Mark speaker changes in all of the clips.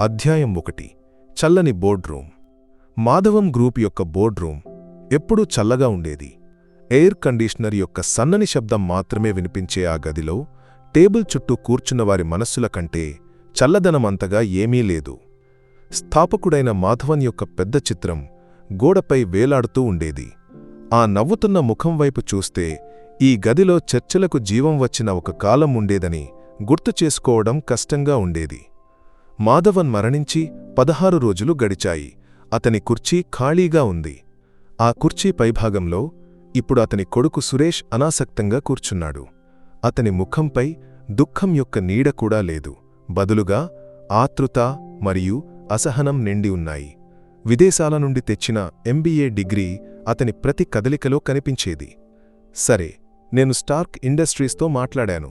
Speaker 1: అధ్యాయం ఒకటి. చల్లని బోర్డ్రూమ్ మాధవం గ్రూప్ యొక్క బోర్డ్రూమ్ ఎప్పుడూ చల్లగా ఉండేది. ఎయిర్ కండీషనర్ యొక్క సన్నని శబ్దం మాత్రమే వినిపించే ఆ గదిలో టేబుల్ చుట్టూ కూర్చున్న వారి మనస్సుల కంటే చల్లదనమంతగా ఏమీ లేదు. స్థాపకుడైన మాధవన్ యొక్క పెద్ద చిత్రం గోడపై వేలాడుతూ ఉండేది. ఆ నవ్వుతున్న ముఖం వైపు చూస్తే ఈ గదిలో చర్చలకు జీవం వచ్చిన ఒక కాలం ఉండేదని గుర్తు చేసుకోవడం కష్టంగా ఉండేది. మాధవన్ మరణించి పదహారు రోజులు గడిచాయి. అతని కుర్చీ ఖాళీగా ఉంది. ఆ కుర్చీ పైభాగంలో ఇప్పుడు అతని కొడుకు సురేష్ అనాసక్తంగా కూర్చున్నాడు. అతని ముఖంపై దుఃఖం యొక్క నీడ కూడా లేదు. బదులుగా ఆతృత మరియు అసహనం నిండి ఉన్నాయి. విదేశాల నుండి తెచ్చిన ఎంబీఏ డిగ్రీ అతని ప్రతి కదలికలో కనిపించేది. సరే నేను స్టార్క్ ఇండస్ట్రీస్తో మాట్లాడాను.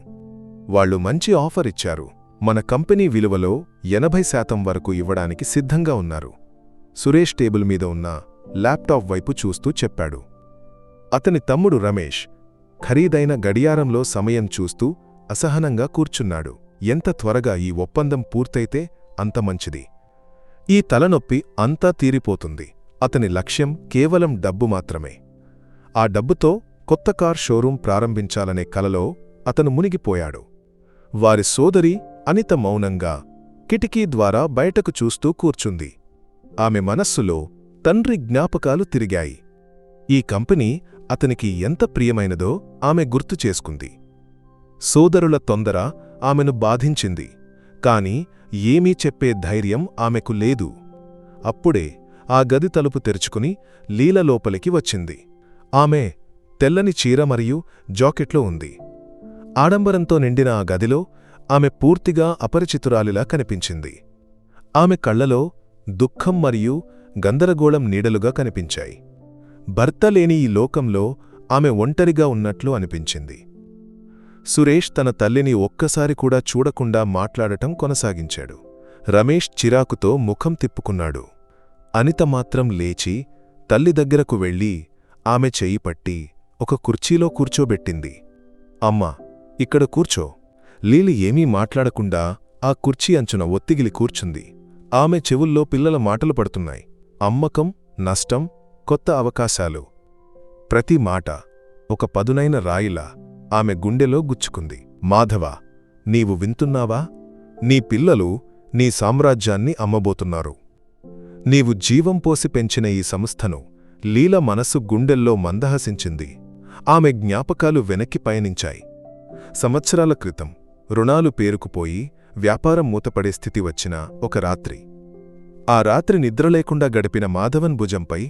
Speaker 1: వాళ్ళు మంచి ఆఫర్ ఇచ్చారు. మన కంపెనీ విలువలో ఎనభై శాతం వరకు ఇవ్వడానికి సిద్ధంగా ఉన్నారు. సురేష్ టేబుల్ మీద ఉన్న ల్యాప్టాప్ వైపు చూస్తూ చెప్పాడు. అతని తమ్ముడు రమేష్ ఖరీదైన గడియారంలో సమయం చూస్తూ అసహనంగా కూర్చున్నాడు. ఎంత త్వరగా ఈ ఒప్పందం పూర్తయితే అంత మంచిది. ఈ తలనొప్పి అంతా తీరిపోతుంది. అతని లక్ష్యం కేవలం డబ్బు మాత్రమే. ఆ డబ్బుతో కొత్త కార్ షోరూం ప్రారంభించాలనే కలలో అతను మునిగిపోయాడు. వారి సోదరి అనిత మౌనంగా కిటికీ ద్వారా బయటకు చూస్తూ కూర్చుంది. ఆమె మనస్సులో తండ్రి జ్ఞాపకాలు తిరిగాయి. ఈ కంపెనీ అతనికి ఎంత ప్రియమైనదో ఆమె గుర్తు చేసుకుంది. సోదరుల తొందర ఆమెను బాధించింది. కాని ఏమీ చెప్పే ధైర్యం ఆమెకు లేదు. అప్పుడే ఆ గది తలుపు తెరుచుకుని లీల లోపలికి వచ్చింది. ఆమె తెల్లని చీర మరియు జాకెట్లో ఉంది. ఆడంబరంతో నిండిన ఆ గదిలో ఆమె పూర్తిగా అపరిచితురాలిలా కనిపించింది. ఆమె కళ్ళలో దుఃఖం మరియు గందరగోళం నీడలుగా కనిపించాయి. భర్త లేని ఈ లోకంలో ఆమె ఒంటరిగా ఉన్నట్లు అనిపించింది. సురేష్ తన తల్లిని ఒక్కసారి కూడా చూడకుండా మాట్లాడటం కొనసాగించాడు. రమేష్ చిరాకుతో ముఖం తిప్పుకున్నాడు. అనిత మాత్రం లేచి తల్లి దగ్గరకు వెళ్ళి ఆమె చెయ్యి పట్టి ఒక కుర్చీలో కూర్చోబెట్టింది. అమ్మా ఇక్కడ కూర్చో. లీలి ఏమీ మాట్లాడకుండా ఆ కుర్చీ అంచున ఒత్తిగిలి కూర్చుంది. ఆమె చెవుల్లో పిల్లల మాటలు పడుతున్నాయి. అమ్మకం నష్టం కొత్త అవకాశాలు. ప్రతి మాట ఒక పదునైన రాయిలా ఆమె గుండెలో గుచ్చుకుంది. మాధవ నీవు వింటున్నావా? నీ పిల్లలు నీ సామ్రాజ్యాన్ని అమ్మబోతున్నారు. నీవు జీవం పోసి పెంచిన ఈ సంస్థను లీల మనసు గుండెల్లో మందహసించింది. ఆమె జ్ఞాపకాలు వెనక్కి పయనించాయి. సంవత్సరాల క్రితం రుణాలు పేరుకుపోయి వ్యాపారం మూతపడే స్థితి వచ్చిన ఒక రాత్రి. ఆ రాత్రి నిద్రలేకుండా గడిపిన మాధవన్ భుజంపై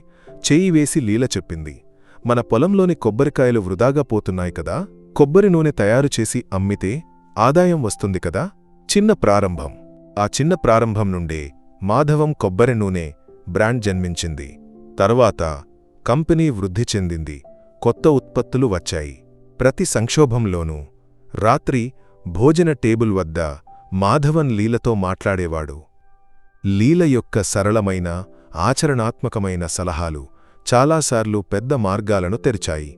Speaker 1: చేయి వేసి లీల చెప్పింది. మన పొలంలోని కొబ్బరికాయలు వృధాగా పోతున్నాయి కదా కొబ్బరి నూనె తయారు చేసి అమ్మితే ఆదాయం వస్తుంది కదా చిన్న ప్రారంభం. ఆ చిన్న ప్రారంభం నుండే మాధవం కొబ్బరి నూనె బ్రాండ్ జన్మించింది. తర్వాత కంపెనీ వృద్ధి చెందింది. కొత్త ఉత్పత్తులు వచ్చాయి. ప్రతి సంక్షోభంలోనూ రాత్రి భోజన టేబుల్ వద్ద మాధవన్ లీలతో మాట్లాడేవాడు. లీల యొక్క సరళమైన ఆచరణాత్మకమైన సలహాలు చాలాసార్లు పెద్ద మార్గాలను తెరిచాయి.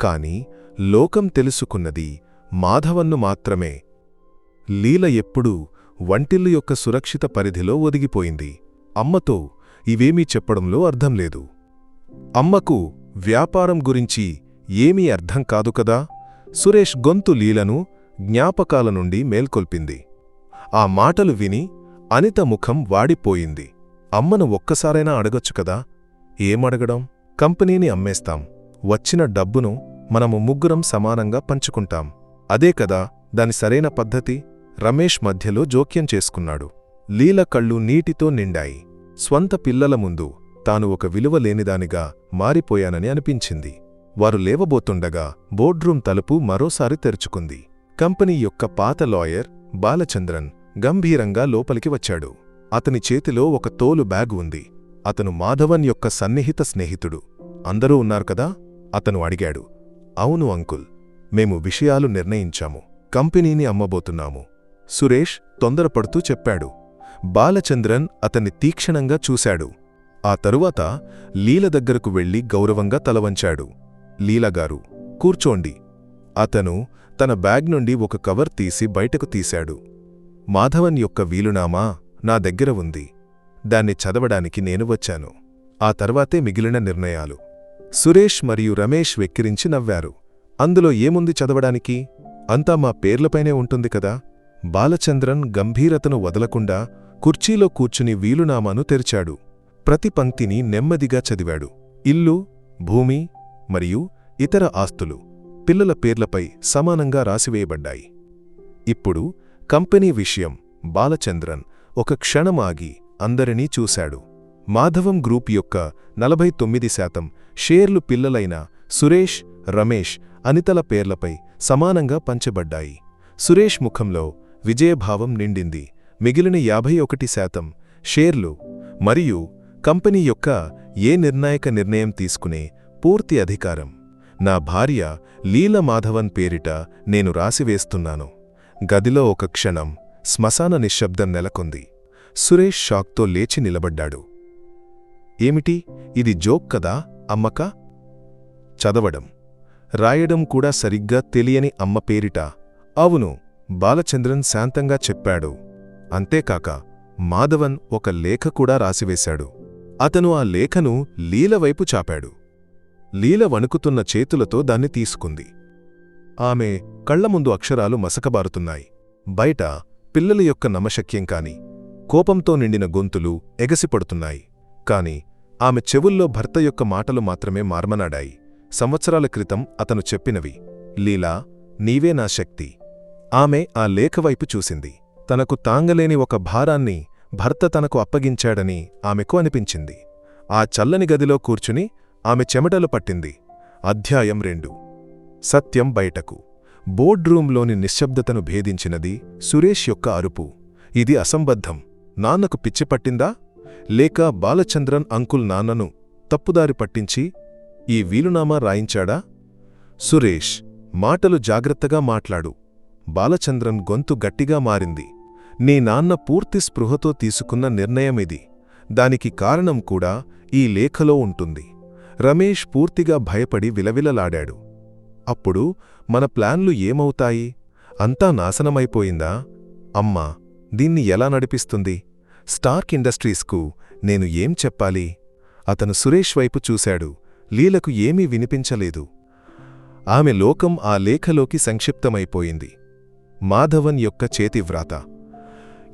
Speaker 1: కాని లోకం తెలుసుకున్నది మాధవన్ను మాత్రమే. లీల ఎప్పుడూ వంటిల్లు యొక్క సురక్షిత పరిధిలో ఒదిగిపోయింది. అమ్మతో ఇవేమీ చెప్పడంలో అర్థం లేదు. అమ్మకు వ్యాపారం గురించి ఏమీ అర్థం కాదు కదా? సురేష్ గొంతు లీలను జ్ఞాపకాల నుండి మేల్కొల్పింది. ఆ మాటలు విని అనిత ముఖం వాడిపోయింది. అమ్మను ఒక్కసారైనా అడగొచ్చు కదా? ఏమడగడం? కంపెనీని అమ్మేస్తాం. వచ్చిన డబ్బును మనము ముగ్గురం సమానంగా పంచుకుంటాం. అదే కదా దాని సరైన పద్ధతి? రమేష్ మధ్యలో జోక్యం చేసుకున్నాడు. లీల కళ్ళు నీటితో నిండాయి. స్వంత పిల్లల ముందు తాను ఒక విలువ లేనిదానిగా మారిపోయానని అనిపించింది. వారు లేవబోతుండగా బోర్డ్రూమ్ తలుపు మరోసారి తెరుచుకుంది. కంపెనీ యొక్క పాత లాయర్ బాలచంద్రన్ గంభీరంగా లోపలికి వచ్చాడు. అతని చేతిలో ఒక తోలు బ్యాగ్ ఉంది. అతను మాధవన్ యొక్క సన్నిహిత స్నేహితుడు. అందరూ ఉన్నారు కదా? అతను అడిగాడు. అవును అంకుల్. మేము విషయాలు నిర్ణయించాము. కంపెనీని అమ్మబోతున్నాము. సురేష్ తొందరపడుతూ చెప్పాడు. బాలచంద్రన్ అతన్ని తీక్షణంగా చూశాడు. ఆ తరువాత లీల దగ్గరకు వెళ్ళి గౌరవంగా తలవంచాడు. లీలగారు కూర్చోండి. అతను తన బ్యాగ్ నుండి ఒక కవర్ తీసి బయటకు తీశాడు. మాధవన్ యొక్క వీలునామా నా దగ్గర ఉంది. దాన్ని చదవడానికి నేను వచ్చాను. ఆ తర్వాతే మిగిలిన నిర్ణయాలు. సురేష్ మరియు రమేష్ వెక్కిరించి నవ్వారు. అందులో ఏముంది చదవడానికి? అంతా మా పేర్లపైనే ఉంటుంది కదా? బాలచంద్రన్ గంభీరతను వదలకుండా కుర్చీలో కూర్చుని వీలునామాను తెరిచాడు. ప్రతి పంక్తిని నెమ్మదిగా చదివాడు. ఇల్లు భూమి మరియు ఇతర ఆస్తులు. పిల్లల పేర్లపై సమానంగా రాసివేయబడ్డాయి. ఇప్పుడు కంపెనీ విషయం బాలచంద్రన్ ఒక క్షణమాగి అందరినీ చూశాడు. మాధవం గ్రూప్ యొక్క నలభై తొమ్మిది శాతం షేర్లు పిల్లలైన సురేష్ రమేష్ అనితల పేర్లపై సమానంగా పంచబడ్డాయి. సురేష్ ముఖంలో విజయభావం నిండింది. మిగిలిన యాభై ఒకటి శాతం షేర్లు మరియు కంపెనీ యొక్క ఏ నిర్ణాయక నిర్ణయం తీసుకునే పూర్తి అధికారం నా భార్య లీల మాధవన్ పేరిట నేను రాసివేస్తున్నాను. గదిలో ఒక క్షణం శ్మశాన నిశ్శబ్దం నెలకొంది. సురేష్ షాక్తో లేచి నిలబడ్డాడు. ఏమిటి? ఇది జోక్ కదా అమ్మక? చదవడం. రాయడం కూడా సరిగ్గా తెలియని అమ్మ పేరిట. అవును బాలచంద్రన్ శాంతంగా చెప్పాడు. అంతేకాక మాధవన్ ఒక లేఖ కూడా రాసివేశాడు. అతను ఆ లేఖను లీలవైపు చాపాడు. లీల వణుకుతున్న చేతులతో దాన్ని తీసుకుంది. ఆమె కళ్ళ ముందు అక్షరాలు మసకబారుతున్నాయి. బయట పిల్లల యొక్క నమశక్యం కాని కోపంతో నిండిన గొంతులు ఎగసిపడుతున్నాయి. కాని ఆమె చెవుల్లో భర్త యొక్క మాటలు మాత్రమే మార్మనాడాయి. సంవత్సరాల క్రితం అతను చెప్పినవి లీలా నీవే నా శక్తి. ఆమె ఆ లేఖవైపు చూసింది. తనకు తాంగలేని ఒక భారాన్ని భర్త తనకు అప్పగించాడని ఆమెకు అనిపించింది. ఆ చల్లని గదిలో కూర్చుని ఆమె చెమటలు పట్టింది. అధ్యాయం రెండు. సత్యం బయటకు. బోర్డ్రూంలోని నిశ్శబ్దతను భేదించినది సురేష్ యొక్క అరుపు. ఇది అసంబద్ధం. నాన్నకు పిచ్చి పట్టిందా? లేక బాలచంద్రన్ అంకుల్ నాన్నను తప్పుదారి పట్టించి ఈ వీలునామా రాయించాడా? సురేష్ మాటలు జాగ్రత్తగా మాట్లాడు. బాలచంద్రన్ గొంతు గట్టిగా మారింది. నీ నాన్న పూర్తి స్పృహతో తీసుకున్న నిర్ణయమిది. దానికి కారణం కూడా ఈ లేఖలో ఉంటుంది. రమేష్ పూర్తిగా భయపడి విలవిలలాడాడు. అప్పుడు మన ప్లాన్లు ఏమవుతాయి? అంతా నాశనమైపోయిందా? అమ్మా దీన్ని ఎలా నడిపిస్తుంది? స్టార్క్ ఇండస్ట్రీస్కు నేను ఏం చెప్పాలి? అతను సురేష్ వైపు చూశాడు. లీలకు ఏమీ వినిపించలేదు. ఆమె లోకం ఆ లేఖలోకి సంక్షిప్తమైపోయింది. మాధవన్ యొక్క చేతివ్రాత.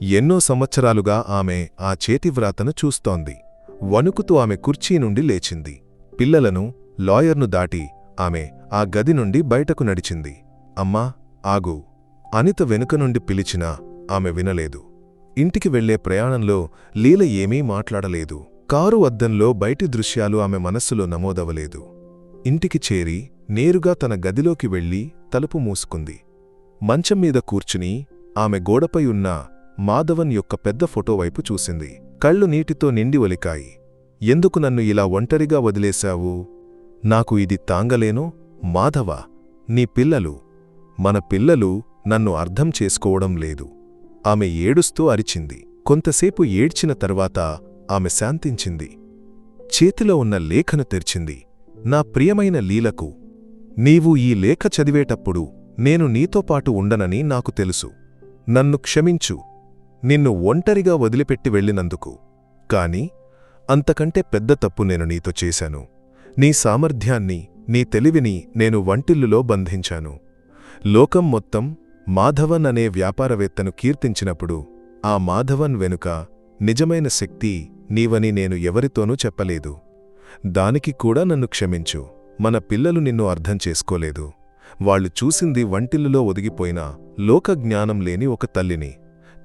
Speaker 1: ఎన్నో సంవత్సరాలుగా ఆమె ఆ చేతివ్రాతను చూస్తోంది. వణుకుతూ ఆమె కుర్చీ నుండి లేచింది. పిల్లలను లాయర్ను దాటి ఆమె ఆ గది నుండి బయటకు నడిచింది. అమ్మా ఆగు. అనిత వెనుక నుండి పిలిచినా ఆమె వినలేదు. ఇంటికి వెళ్ళే ప్రయాణంలో లీల ఏమీ మాట్లాడలేదు. కారు అద్దంలో బయటి దృశ్యాలు ఆమె మనస్సులో నమోదవలేదు. ఇంటికి చేరి నేరుగా తన గదిలోకి వెళ్ళి తలుపు మూసుకుంది. మంచం మీద కూర్చుని ఆమె గోడపై ఉన్న మాధవన్ యొక్క పెద్ద ఫోటో వైపు చూసింది. కళ్ళు నీటితో నిండి ఒలికాయి. ఎందుకు నన్ను ఇలా ఒంటరిగా వదిలేశావు? నాకు ఇది తాంగలేను మాధవ నీ పిల్లలు. మన పిల్లలు నన్ను అర్థం చేసుకోవడం లేదు. ఆమె ఏడుస్తూ అరిచింది. కొంతసేపు ఏడ్చిన తర్వాత ఆమె శాంతించింది. చేతిలో ఉన్న లేఖను తెరిచింది. నా ప్రియమైన లీలకు నీవు ఈ లేఖ చదివేటప్పుడు నేను నీతో పాటు ఉండనని నాకు తెలుసు. నన్ను క్షమించు. నిన్ను ఒంటరిగా వదిలిపెట్టి వెళ్ళినందుకు. కాని అంతకంటే పెద్ద తప్పు నేను నీతో చేశాను. నీ సామర్థ్యాన్ని నీ తెలివిని నేను వంటిల్లులో బంధించాను. లోకం మొత్తం మాధవన్ అనే వ్యాపారవేత్తను కీర్తించినప్పుడు ఆ మాధవన్ వెనుక నిజమైన శక్తి నీవని నేను ఎవరితోనూ చెప్పలేదు. దానికి కూడా నన్ను క్షమించు. మన పిల్లలు నిన్ను అర్థం చేసుకోలేదు. వాళ్ళు చూసింది వంటిల్లులో ఒదిగిపోయిన లోకజ్ఞానం లేని ఒక తల్లిని.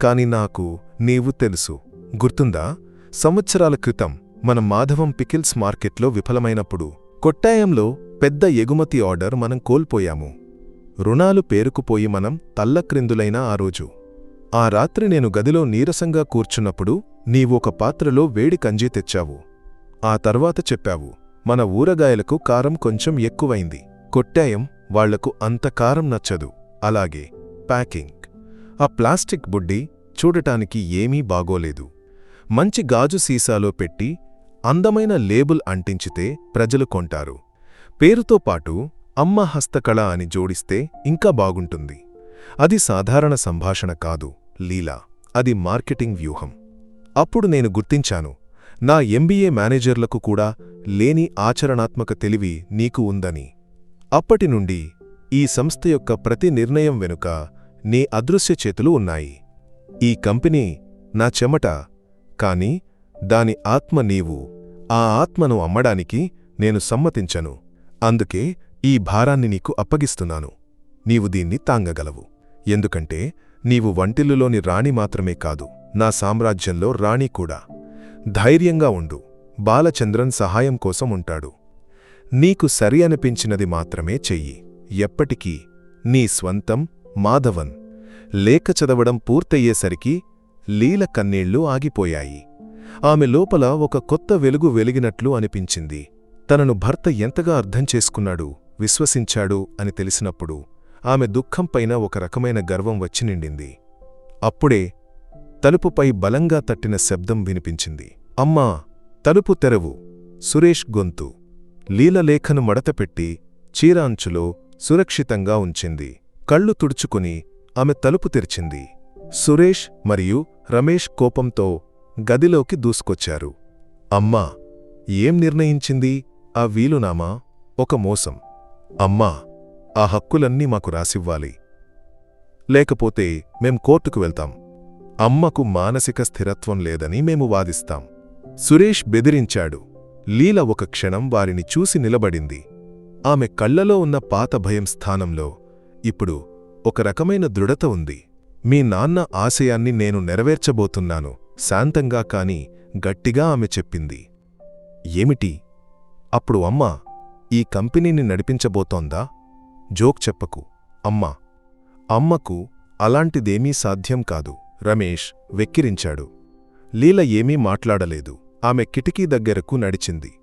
Speaker 1: కాని నాకు నీవు తెలుసు. గుర్తుందా? సంవత్సరాల క్రితం మన మాధవం పికిల్స్ మార్కెట్లో విఫలమైనప్పుడు కొట్టాయంలో పెద్ద ఎగుమతి ఆర్డర్ మనం కోల్పోయాము. రుణాలు పేరుకుపోయి మనం తల్లక్రిందులైన ఆ రోజు. ఆ రాత్రి నేను గదిలో నీరసంగా కూర్చున్నప్పుడు నీవు ఒక పాత్రలో వేడి కంజీ తెచ్చావు. ఆ తర్వాత చెప్పావు మన ఊరగాయలకు కారం కొంచెం ఎక్కువైంది. కొట్టాయం వాళ్ళకు అంత కారం నచ్చదు. అలాగే ప్యాకింగ్. ఆ ప్లాస్టిక్ బుడ్డి చూడటానికి ఏమీ బాగోలేదు. మంచి గాజు సీసాలో పెట్టి అందమైన లేబుల్ అంటించితే ప్రజలు కొంటారు. పేరుతో పాటు అమ్మ హస్తకళ అని జోడిస్తే ఇంకా బాగుంటుంది. అది సాధారణ సంభాషణ కాదు లీలా. అది మార్కెటింగ్ వ్యూహం. అప్పుడు నేను గుర్తించాను నా ఎంబీఏ మేనేజర్లకు కూడా లేని ఆచరణాత్మక తెలివి నీకు ఉందని. అప్పటి నుండి ఈ సంస్థ యొక్క ప్రతి నిర్ణయం వెనుక నీ అదృశ్య చేతులు ఉన్నాయి. ఈ కంపెనీ నా చెమట కాని దాని ఆత్మ నీవు. ఆ ఆత్మను అమ్మడానికి నేను సమ్మతించను. అందుకే ఈ భారాన్ని నీకు అప్పగిస్తున్నాను. నీవు దీన్ని తాంగగలవు. ఎందుకంటే నీవు వంటిల్లులోని రాణి మాత్రమే కాదు నా సామ్రాజ్యంలో రాణి కూడా. ధైర్యంగా ఉండు. బాలచంద్రన్ సహాయం కోసం ఉంటాడు. నీకు సరి అనిపించినది మాత్రమే చెయ్యి. ఎప్పటికీ నీ స్వంతం మాధవన్. లేఖ చదవడం పూర్తయ్యేసరికి లీల కన్నీళ్ళు ఆగిపోయాయి. ఆమె లోపల ఒక కొత్త వెలుగు వెలిగినట్లు అనిపించింది. తనను భర్త ఎంతగా అర్థం చేసుకున్నాడు విశ్వసించాడు అని తెలిసినప్పుడు ఆమె దుఃఖంపైన ఒక రకమైన గర్వం వచ్చి నిండింది. అప్పుడే తలుపుపై బలంగా తట్టిన శబ్దం వినిపించింది. అమ్మా తలుపు తెరవు. సురేష్ గొంతు. లీలలేఖను మడతపెట్టి చీరాంచులో సురక్షితంగా ఉంచింది. కళ్ళు తుడుచుకుని ఆమె తలుపు తెరిచింది. సురేష్ మరియు రమేష్ కోపంతో గదిలోకి దూసుకొచ్చారు. అమ్మా ఏం నిర్ణయించింది? ఆ వీలునామా? ఒక మోసం. అమ్మా ఆ హక్కులన్నీ మాకు రాసివ్వాలి. లేకపోతే మేం కోర్టుకు వెళ్తాం. అమ్మకు మానసిక స్థిరత్వం లేదని మేము వాదిస్తాం. సురేష్ బెదిరించాడు. లీల ఒక క్షణం వారిని చూసి నిలబడింది. ఆమె కళ్ళలో ఉన్న పాత భయం స్థానంలో ఇప్పుడు ఒక రకమైన దృఢత ఉంది. మీ నాన్న ఆశయాన్ని నేను నెరవేర్చబోతున్నాను. శాంతంగా కాని గట్టిగా ఆమె చెప్పింది. ఏమిటి? అప్పుడు అమ్మ ఈ కంపెనీని నడిపించబోతోందా? జోక్ చెప్పకు. అమ్మా అమ్మకు అలాంటిదేమీ సాధ్యం కాదు. రమేష్ వెక్కిరించాడు. లీల ఏమీ మాట్లాడలేదు. ఆమె కిటికీ దగ్గరకు నడిచింది.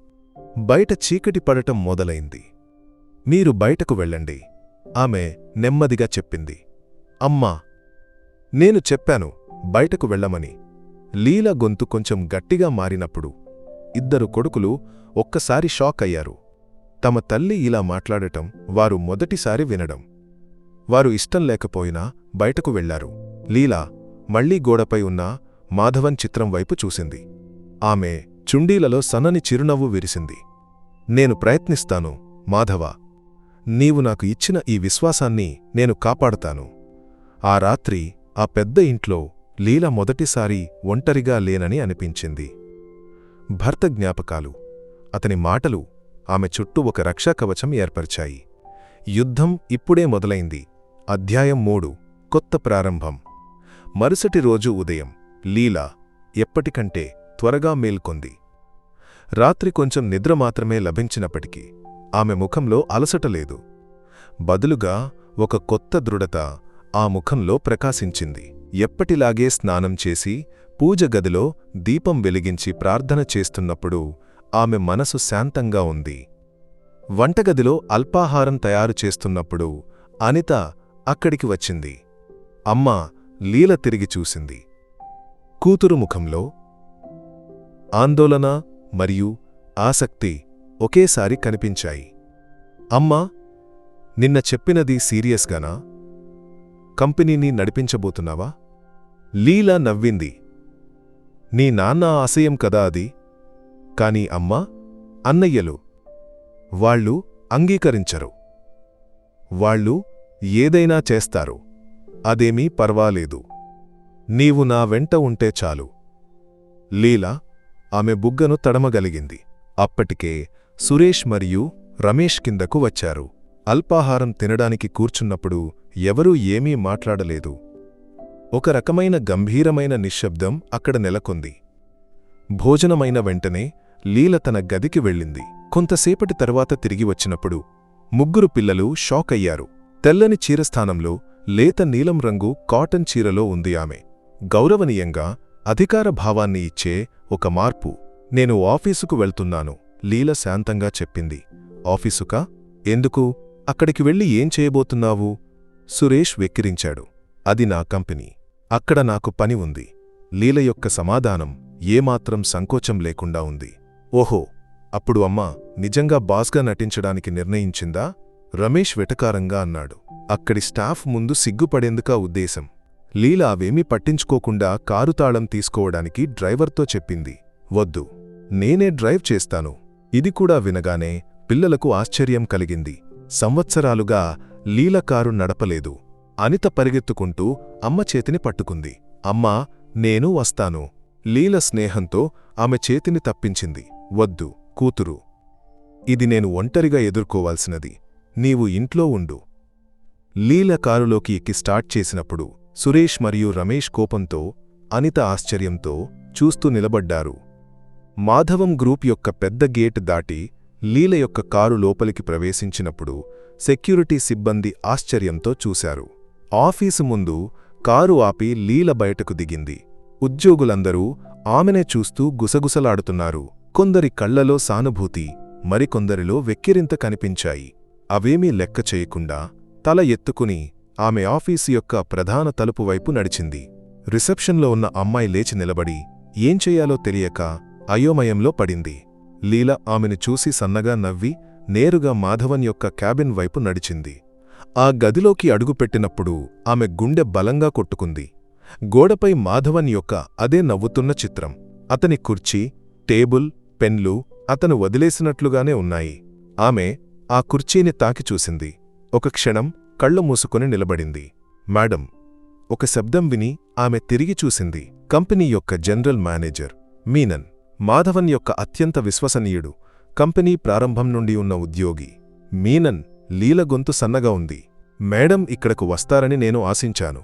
Speaker 1: బయట చీకటి పడటం మొదలైంది. మీరు బయటకు వెళ్ళండి. ఆమె నెమ్మదిగా చెప్పింది. అమ్మా నేను చెప్పాను బయటకు వెళ్ళమని. లీల గొంతు కొంచెం గట్టిగా మారినప్పుడు ఇద్దరు కొడుకులు ఒక్కసారి షాక్ అయ్యారు. తమ తల్లి ఇలా మాట్లాడటం వారు మొదటిసారి వినడం. వారు ఇష్టం లేకపోయినా బయటకు వెళ్ళారు లీలా మళ్ళీ గోడపై ఉన్న మాధవన్ చిత్రం వైపు చూసింది. ఆమె చుండీలలో సన్నని చిరునవ్వు విరిసింది. నేను ప్రయత్నిస్తాను మాధవ. నీవు నాకు ఇచ్చిన ఈ విశ్వాసాన్ని నేను కాపాడతాను. ఆ రాత్రి ఆ పెద్ద ఇంట్లో లీల మొదటిసారి ఒంటరిగా లేనని అనిపించింది. భర్త జ్ఞాపకాలు. అతని మాటలు ఆమె చుట్టూ ఒక రక్షాకవచం ఏర్పరిచాయి. యుద్ధం ఇప్పుడే మొదలైంది. అధ్యాయం మూడు. కొత్త ప్రారంభం. మరుసటి రోజు ఉదయం లీల ఎప్పటికంటే త్వరగా మేల్కొంది. రాత్రి కొంచెం నిద్ర మాత్రమే లభించినప్పటికీ ఆమె ముఖంలో అలసట లేదు. బదులుగా ఒక కొత్త దృఢత ఆ ముఖంలో ప్రకాశించింది. ఎప్పటిలాగే స్నానం చేసి పూజ గదిలో దీపం వెలిగించి ప్రార్థన చేస్తున్నప్పుడు ఆమె మనసు శాంతంగా ఉంది. వంటగదిలో అల్పాహారం తయారు చేస్తున్నప్పుడు అనిత అక్కడికి వచ్చింది. అమ్మ లీల తిరిగి చూసింది. కూతురు ముఖంలో ఆందోళన మరియు ఆసక్తి ఒకేసారి కనిపించాయి. అమ్మా నిన్న చెప్పినది సీరియస్గానా? కంపెనీని నడిపించబోతున్నావా? లీలా నవ్వింది. నీ నాన్న ఆశయం కదా అది? కాని అమ్మా అన్నయ్యలు వాళ్ళు అంగీకరించరు. వాళ్ళు ఏదైనా చేస్తారు. అదేమీ పర్వాలేదు. నీవు నా వెంట ఉంటే చాలు. లీలా ఆమె బుగ్గను తడమగలిగింది. అప్పటికే సురేష్ మరియు రమేష్ కిందకు వచ్చారు. అల్పాహారం తినడానికి కూర్చున్నప్పుడు ఎవరూ ఏమీ మాట్లాడలేదు. ఒక రకమైన గంభీరమైన నిశ్శబ్దం అక్కడ నెలకొంది. భోజనమైన వెంటనే లీల తన గదికి వెళ్ళింది. కొంతసేపటి తరువాత తిరిగి వచ్చినప్పుడు ముగ్గురు పిల్లలు షాక్ అయ్యారు. తెల్లని చీరస్థానంలో లేత నీలం రంగు కాటన్ చీరలో ఉంది ఆమె. గౌరవనీయంగా అధికార భావాన్ని ఇచ్చే ఒక మార్పు. నేను ఆఫీసుకు వెళ్తున్నాను లీల శాంతంగా చెప్పింది. ఆఫీసుకా? ఎందుకు? అక్కడికి వెళ్ళి ఏం చేయబోతున్నావు? సురేష్ వెక్కిరించాడు. అది నా కంపెనీ. అక్కడ నాకు పని ఉంది. లీల యొక్క సమాధానం ఏమాత్రం సంకోచం లేకుండా ఉంది. ఓహో! అప్పుడు అమ్మ నిజంగా బాస్గా నటించడానికి నిర్ణయించిందా? రమేష్ వెటకారంగా అన్నాడు. అక్కడి స్టాఫ్ ముందు సిగ్గుపడేందుకా ఉద్దేశం? లీల అవేమీ పట్టించుకోకుండా కారు తాళం తీసుకోవడానికి డ్రైవర్తో చెప్పింది. వద్దు. నేనే డ్రైవ్ చేస్తాను. ఇది కూడా వినగానే పిల్లలకు ఆశ్చర్యం కలిగింది. సంవత్సరాలుగా లీల కారు నడపలేదు. అనిత పరిగెత్తుకుంటూ అమ్మ చేతిని పట్టుకుంది. అమ్మా నేను వస్తాను. లీల స్నేహంతో ఆమె చేతిని తప్పించింది. వద్దు కూతురు. ఇది నేను ఒంటరిగా ఎదుర్కోవాల్సినది. నీవు ఇంట్లో ఉండు. లీల కారులోకి ఎక్కి స్టార్ట్ చేసినప్పుడు సురేష్ మరియు రమేష్ కోపంతో అనిత ఆశ్చర్యంతో చూస్తూ నిలబడ్డారు. మాధవం గ్రూప్ యొక్క పెద్ద గేట్ దాటి లీల యొక్క కారు లోపలికి ప్రవేశించినప్పుడు సెక్యూరిటీ సిబ్బంది ఆశ్చర్యంతో చూశారు. ఆఫీసు ముందు కారు ఆపి లీల బయటకు దిగింది. ఉద్యోగులందరూ ఆమెనే చూస్తూ గుసగుసలాడుతున్నారు. కొందరి కళ్ళలో సానుభూతి మరికొందరిలో వెక్కిరింత కనిపించాయి. అవేమీ లెక్క చేయకుండా తల ఎత్తుకుని ఆమె ఆఫీసు యొక్క ప్రధాన తలుపు వైపు నడిచింది. రిసెప్షన్లో ఉన్న అమ్మాయి లేచి నిలబడి ఏం చెయ్యాలో తెలియక అయోమయంలో పడింది. లీల ఆమెను చూసి సన్నగా నవ్వి నేరుగా మాధవన్ యొక్క క్యాబిన్ వైపు నడిచింది. ఆ గదిలోకి అడుగుపెట్టినప్పుడు ఆమె గుండె బలంగా కొట్టుకుంది. గోడపై మాధవన్ యొక్క అదే నవ్వుతున్న చిత్రం. అతని కుర్చీ టేబుల్ పెన్లు అతను వదిలేసినట్లుగానే ఉన్నాయి. ఆమె ఆ కుర్చీని తాకి చూసింది. ఒక క్షణం కళ్ళు మూసుకొని నిలబడింది. మేడం ఒక శబ్దం విని ఆమె తిరిగి చూసింది. కంపెనీ యొక్క జనరల్ మేనేజర్ మీనన్. మాధవన్ యొక్క అత్యంత విశ్వసనీయుడు. కంపెనీ ప్రారంభం నుండి ఉన్న ఉద్యోగి. మీనన్ లీల గొంతు సన్నగా ఉంది. మేడం ఇక్కడకు వస్తారని నేను ఆశించాను.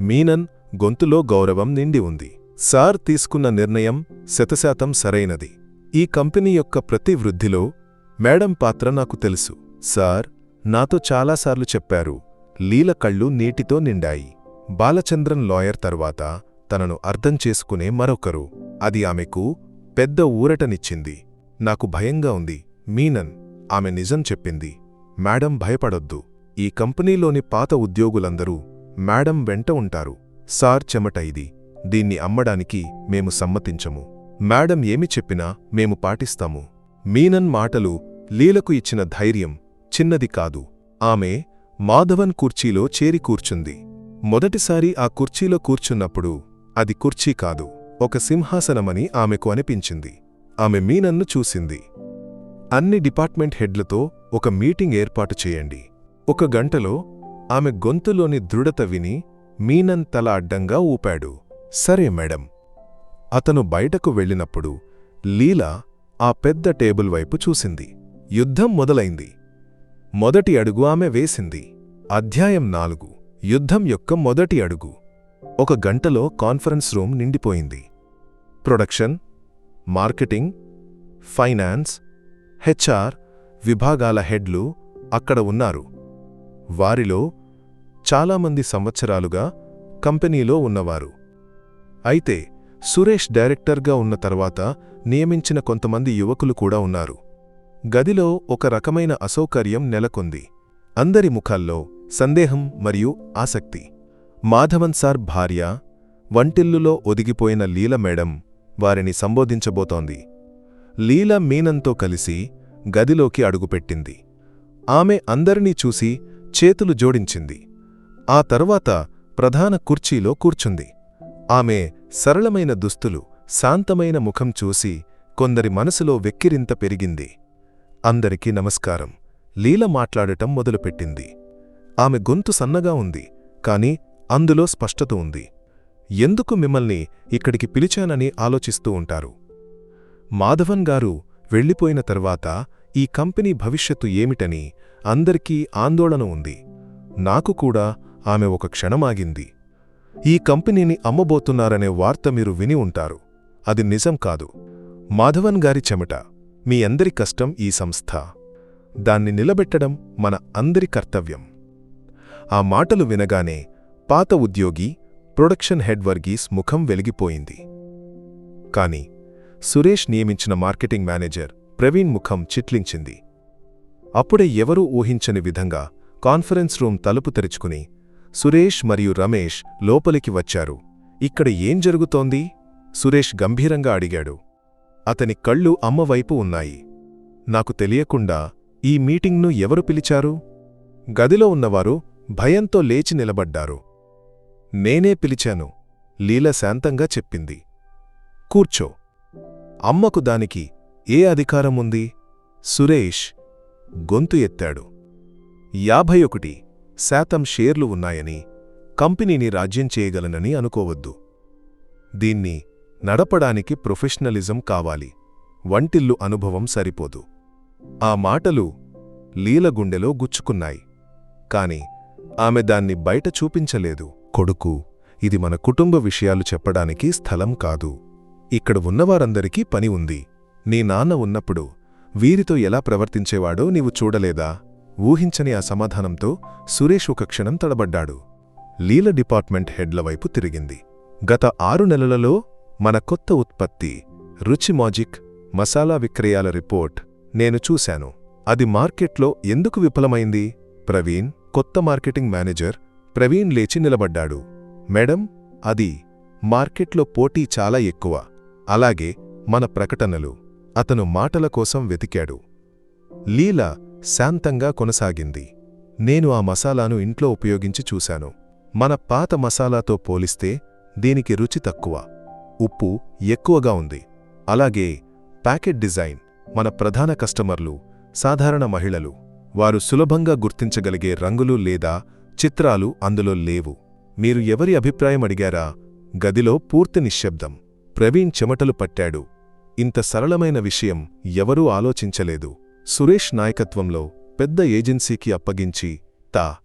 Speaker 1: మీనన్ గొంతులో గౌరవం నిండి ఉంది. సార్ తీసుకున్న నిర్ణయం శతశాతం సరైనది. ఈ కంపెనీ యొక్క ప్రతి వృద్ధిలో మేడం పాత్ర నాకు తెలుసు. సార్ నాతో చాలాసార్లు చెప్పారు. లీల కళ్ళు నీటితో నిండాయి. బాలచంద్రన్ లాయర్ తర్వాత తనను అర్థం చేసుకునే మరొకరు. అది ఆమెకు పెద్ద ఊరటనిచ్చింది. నాకు భయంగా ఉంది. మీనన్ ఆమె నిజం చెప్పింది. మేడం భయపడొద్దు. ఈ కంపెనీలోని పాత ఉద్యోగులందరూ మేడం వెంట ఉంటారు. సార్ చెమట ఇది. దీన్ని అమ్మడానికి మేము సమ్మతించము. మేడం ఏమి చెప్పినా మేము పాటిస్తాము. మీనన్ మాటలు లీలకు ఇచ్చిన ధైర్యం చిన్నది కాదు. ఆమె మాధవన్ కుర్చీలో చేరి కూర్చుంది. మొదటిసారి ఆ కుర్చీలో కూర్చున్నప్పుడు అది కుర్చీ కాదు. ఒక సింహాసనమని ఆమెకు అనిపించింది. ఆమె మీనన్ను చూసింది. అన్ని డిపార్ట్మెంట్ హెడ్లతో ఒక మీటింగ్ ఏర్పాటు చేయండి. ఒక గంటలో ఆమె గొంతులోని దృఢత విని మీనన్ తల అడ్డంగా ఊపాడు. సరే మేడం. అతను బయటకు వెళ్ళినప్పుడు లీలా ఆ పెద్ద టేబుల్ వైపు చూసింది. యుద్ధం మొదలైంది. మొదటి అడుగు ఆమె వేసింది. అధ్యాయం నాలుగు. యుద్ధం యొక్క మొదటి అడుగు. ఒక గంటలో కాన్ఫరెన్స్ రూమ్ నిండిపోయింది. ప్రొడక్షన్ మార్కెటింగ్ ఫైనాన్స్ హెచ్ఆర్ విభాగాల హెడ్లు అక్కడ ఉన్నారు. వారిలో చాలామంది సంవత్సరాలుగా కంపెనీలో ఉన్నవారు. అయితే సురేష్ డైరెక్టర్గా ఉన్న తర్వాత నియమించిన కొంతమంది యువకులు కూడా ఉన్నారు. గదిలో ఒక రకమైన అసౌకర్యం నెలకొంది. అందరి ముఖాల్లో సందేహం మరియు ఆసక్తి. మాధవన్ సార్ భార్య వంటిల్లులో ఒదిగిపోయిన లీల మేడం వారిని సంబోధించబోతోంది. లీల మీనంతో కలిసి గదిలోకి అడుగుపెట్టింది. ఆమె అందరినీ చూసి చేతులు జోడించింది. ఆ తరువాత ప్రధాన కుర్చీలో కూర్చుంది. ఆమె సరళమైన దుస్తులు శాంతమైన ముఖం చూసి కొందరి మనసులో వెక్కిరింత పెరిగింది. అందరికీ నమస్కారం. లీల మాట్లాడటం మొదలుపెట్టింది. ఆమె గొంతు సన్నగా ఉంది కాని అందులో స్పష్టత ఉంది. ఎందుకు మిమ్మల్ని ఇక్కడికి పిలిచానని ఆలోచిస్తూ ఉంటారు? మాధవన్ గారు వెళ్ళిపోయిన తర్వాత ఈ కంపెనీ భవిష్యత్తు ఏమిటని అందరికీ ఆందోళన ఉంది. నాకు కూడా ఆమె ఒక క్షణమాగింది. ఈ కంపెనీని అమ్మబోతున్నారనే వార్త మీరు విని ఉంటారు. అది నిజం కాదు. మాధవన్ గారి చెమట మీ అందరి కష్టం ఈ సంస్థ. దాన్ని నిలబెట్టడం మన అందరి కర్తవ్యం. ఆ మాటలు వినగానే పాత ఉద్యోగి ప్రొడక్షన్ హెడ్ వర్గీస్ ముఖం వెలిగిపోయింది. కాని సురేష్ నియమించిన మార్కెటింగ్ మేనేజర్ ప్రవీణ్ ముఖం చిట్లించింది. అప్పుడే ఎవరూ ఊహించని విధంగా కాన్ఫరెన్స్ రూమ్ తలుపు తెరుచుకుని సురేష్ మరియు రమేష్ లోపలికి వచ్చారు. ఇక్కడ ఏం జరుగుతోంది? సురేష్ గంభీరంగా అడిగాడు. అతని కళ్ళు అమ్మవైపు ఉన్నాయి. నాకు తెలియకుండా ఈ మీటింగ్ను ఎవరు పిలిచారు? గదిలో ఉన్నవారు భయంతో లేచి నిలబడ్డారు. నేనే పిలిచాను. లీల శాంతంగా చెప్పింది. కూర్చో. అమ్మకు దానికి ఏ అధికారం ఉంది? సురేష్ గొంతు ఎత్తాడు. యాభై ఒకటి శాతం షేర్లు ఉన్నాయని కంపెనీని రాజ్యం చేయగలనని అనుకోవద్దు. దీన్ని నడపడానికి ప్రొఫెషనలిజం కావాలి. వంటిల్లు అనుభవం సరిపోదు. ఆ మాటలు లీల గుండెలో గుచ్చుకున్నాయి. కాని ఆమె దాన్ని బయట చూపించలేదు. కొడుకు. ఇది మన కుటుంబ విషయాలు చెప్పడానికి స్థలం కాదు. ఇక్కడ ఉన్నవారందరికీ పని ఉంది. నీ నాన్న ఉన్నప్పుడు వీరితో ఎలా ప్రవర్తించేవాడో నీవు చూడలేదా? ఊహించని ఆ సమాధానంతో సురేష్ ఒక క్షణం తడబడ్డాడు. లీల డిపార్ట్మెంట్ హెడ్ల వైపు తిరిగింది. గత ఆరు నెలలలో మన కొత్త ఉత్పత్తి రుచి మాజిక్ మసాలా విక్రయాల రిపోర్ట్ నేను చూశాను. అది మార్కెట్లో ఎందుకు విఫలమైంది? ప్రవీణ్ కొత్త మార్కెటింగ్ మేనేజర్ ప్రవీణ్ లేచి నిలబడ్డాడు. మేడం అది మార్కెట్లో పోటీ చాలా ఎక్కువ. అలాగే మన ప్రకటనలు. అతను మాటల కోసం వెతికాడు. లీల శాంతంగా కొనసాగింది. నేను ఆ మసాలాను ఇంట్లో ఉపయోగించి చూశాను. మన పాత మసాలాతో పోలిస్తే దీనికి రుచి తక్కువ. ఉప్పు ఎక్కువగా ఉంది. అలాగే ప్యాకెట్ డిజైన్ మన ప్రధాన కస్టమర్లు సాధారణ మహిళలు వారు సులభంగా గుర్తించగలిగే రంగులు లేదా చిత్రాలు అందులో లేవు. మీరు ఎవరి అభిప్రాయం అడిగారా? గదిలో పూర్తి నిశ్శబ్దం. ప్రవీణ్ చెమటలు పట్టాడు. ఇంత సరళమైన విషయం ఎవరూ ఆలోచించలేదు. సురేష్ నాయకత్వంలో పెద్ద ఏజెన్సీకి అప్పగించి తా